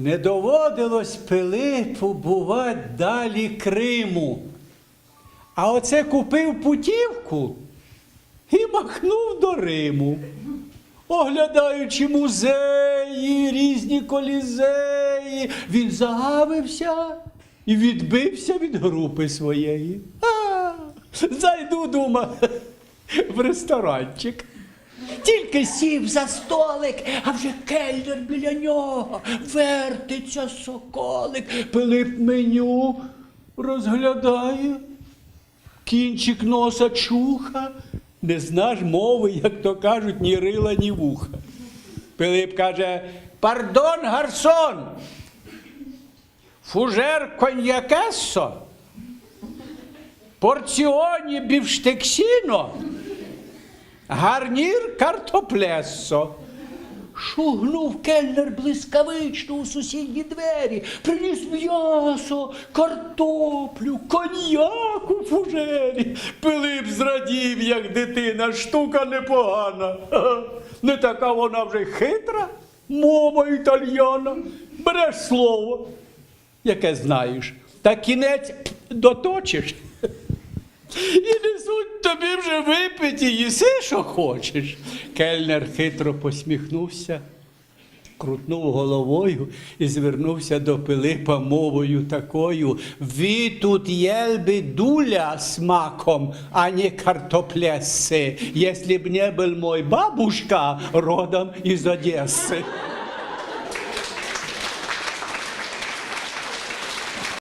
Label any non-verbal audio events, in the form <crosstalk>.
Не доводилось Пилипу бувати далі Криму. А оце купив путівку і махнув до Риму. Оглядаючи музеї, різні колізеї, він загавився і відбився від групи своєї. А, зайду, дума, в ресторанчик. Тільки сів за столик, а вже кельнер біля нього, вертиться соколик, Пилип меню розглядає, кінчик носа чуха, не знаш мови, як то кажуть, ні рила, ні вуха. Пилип каже: Пардон, гарсон! Фужер коньякессо, порціоні бівштексіно, гарнір картоплесо. Шугнув кельнер блискавично у сусідні двері, приніс м'ясо, картоплю, коньяк у фужері. Пилип зрадів, як дитина, штука непогана. <laughs> Не така вона вже хитра, мова італьяна. Береш слово, яке знаєш, та кінець доточиш. <laughs> І несуть тобі вже випиті, їси, що хочеш. Кельнер хитро посміхнувся, крутнув головою і звернувся до Пилипа мовою такою. Ви тут єльби дуля смаком, а не картопляси, якщо б не був мой бабушка родом із Одеси.